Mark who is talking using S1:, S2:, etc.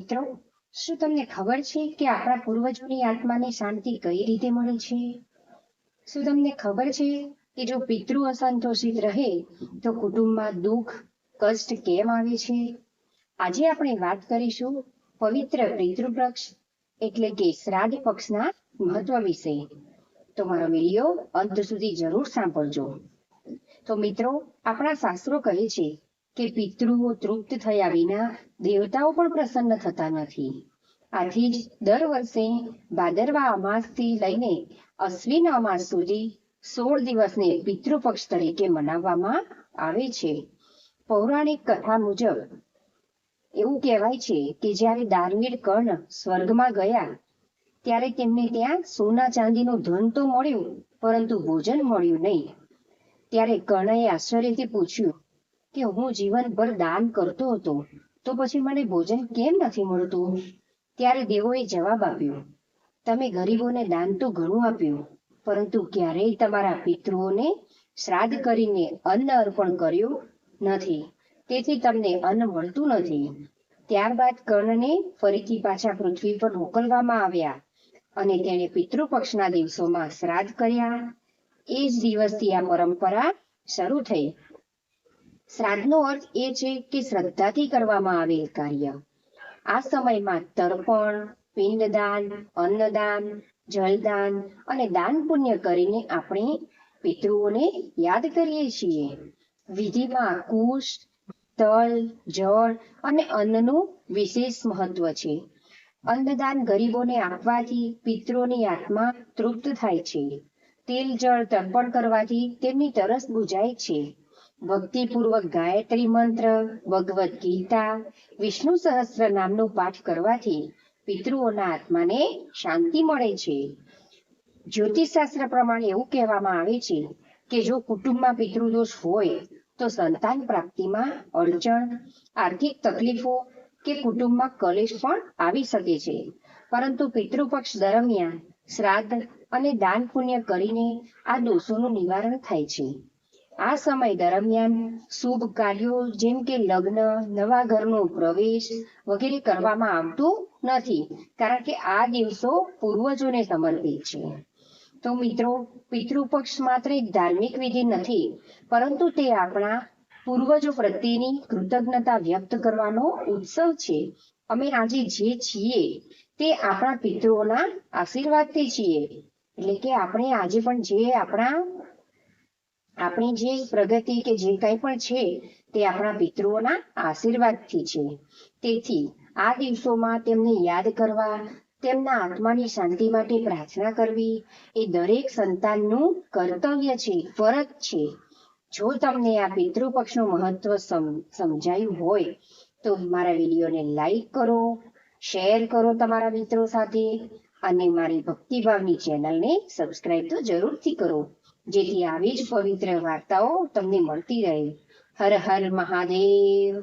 S1: મિત્રો, શું તમને ખબર છે કે આપણા પૂર્વજોની આત્માને શાંતિ કઈ રીતે મળે છે? શું તમને ખબર છે કે જો પિતૃ અસંતોષિત રહે, તો કુટુંબમાં દુઃખ, કષ્ટ કેમ આવે છે? આજે આપણે વાત કરીશું પવિત્ર પિતૃપક્ષ એટલે કે શ્રાદ્ધ પક્ષના મહત્વ વિશે. તો મારો વીડિયો અંત સુધી જરૂર સાંભળજો. તો મિત્રો, આપણા શાસ્ત્રો કહે છે કે પિતૃઓ તૃપ્ત થયા વિના દેવતાઓ પણ પ્રસન્ન થતા નથી. આથી જ દર વર્ષે ભાદરવા અમાસથી લઈને અશ્વિન અમાસ સુધી સોળ દિવસને પિતૃપક્ષ તરીકે મનાવવામાં આવે છે. પૌરાણિક કથા મુજબ એવું કહેવાય છે કે જ્યારે દાનવીર કર્ણ સ્વર્ગમાં ગયા, ત્યારે તેમને ત્યાં સોના ચાંદીનું ધન તો મળ્યું, પરંતુ ભોજન મળ્યું નહીં. ત્યારે કર્ણએ આશ્ચર્યથી પૂછ્યું કે હું જીવનભર દાન કરતો હતો, તો પછી મને ભોજન કેમ નથી મળતું? ત્યારે દેવોએ જવાબ આપ્યો, તમે ગરીબોને દાન તો ઘણું આપ્યું, પરંતુ ક્યારેય તમારા પિતૃઓને શ્રાદ્ધ કરીને અન્ન અર્પણ કર્યું નથી. તેથી તમને અન્ન મળતું નથી. ત્યારબાદ કર્ણને ફરીથી પાછા પૃથ્વી પર મોકલવામાં આવ્યા અને તેણે પિતૃપક્ષના દિવસોમાં શ્રાદ્ધ કર્યા. એ જ દિવસથી આ પરંપરા શરૂ થઈ. શ્રાદ્ધનો અર્થ એ છે કે શ્રદ્ધાથી કરવામાં આવેલ કાર્ય. આ સમયમાં તર્પણ, પિંડદાન, અન્નદાન, જલદાન અને દાન પુણ્ય કરીને આપણે પિતૃઓને યાદ કરીએ છીએ. વિધિમાં કુશ, તલ, જળ અને અન્નનું વિશેષ મહત્વ છે. અન્નદાન ગરીબોને આપવાથી પિતૃની આત્મા તૃપ્ત થાય છે. તેલ, જળ તર્પણ કરવાથી તેમની તરસ બુજાય છે. ભક્તિપૂર્વક ગાયત્રી મંત્ર, ભગવદ્ ગીતા, વિષ્ણુ સહસ્ત્ર નામનો પાઠ કરવાથી પિતૃઓના આત્માને શાંતિ મળે છે. જ્યોતિષશાસ્ત્ર પ્રમાણે એવું કહેવામાં આવે છે કે જો કુટુંબમાં પિતૃદોષ હોય, તો સંતાન પ્રાપ્તિમાં અડચણ, આર્થિક તકલીફો કે કુટુંબમાં કલેશ પણ આવી શકે છે. પરંતુ પિતૃપક્ષ દરમિયાન શ્રાદ્ધ અને દાન પુણ્ય કરીને આ દોષોનું નિવારણ થાય છે. આ સમય દરમિયાન શુભ કાર્યો જેમ કે લગ્ન, નવા ઘરનો પ્રવેશ વગેરે કરવામાં આવતું નથી, કારણ કે આ દિવસો પૂર્વજોને સમર્પિત છે. તો મિત્રો, પિતૃપક્ષ માત્ર એક ધાર્મિક વિધિ નથી, પરંતુ તે આપણા પૂર્વજો પ્રત્યેની કૃતજ્ઞતા વ્યક્ત કરવાનો ઉત્સવ છે. અમે આજે જે છીએ તે આપણા પિતૃઓના આશીર્વાદથી છીએ. એટલે કે આપણે આજે પણ જે આપણા આપણી જે પ્રગતિ કે જે કંઈ પણ છે, તે આપણા પિતૃઓના આશીર્વાદથી છે. તેથી આ દિવસોમાં તેમને યાદ કરવા, તેમના આત્માની શાંતિ માટે પ્રાર્થના કરવી, એ દરેક સંતાનનું કર્તવ્ય છે, ફરજ છે. જો તમને આ પિતૃપક્ષનું મહત્વ સમજાયું હોય, તો મારા વિડીયોને લાઈક કરો, શેર કરો તમારા મિત્રો સાથે, અને મારી ભક્તિભાવની ચેનલને સબસ્ક્રાઇબ તો જરૂરથી કરો. જેથી આવી જ પવિત્ર વાર્તાઓ તમને મળતી રહે. હર હર મહાદેવ.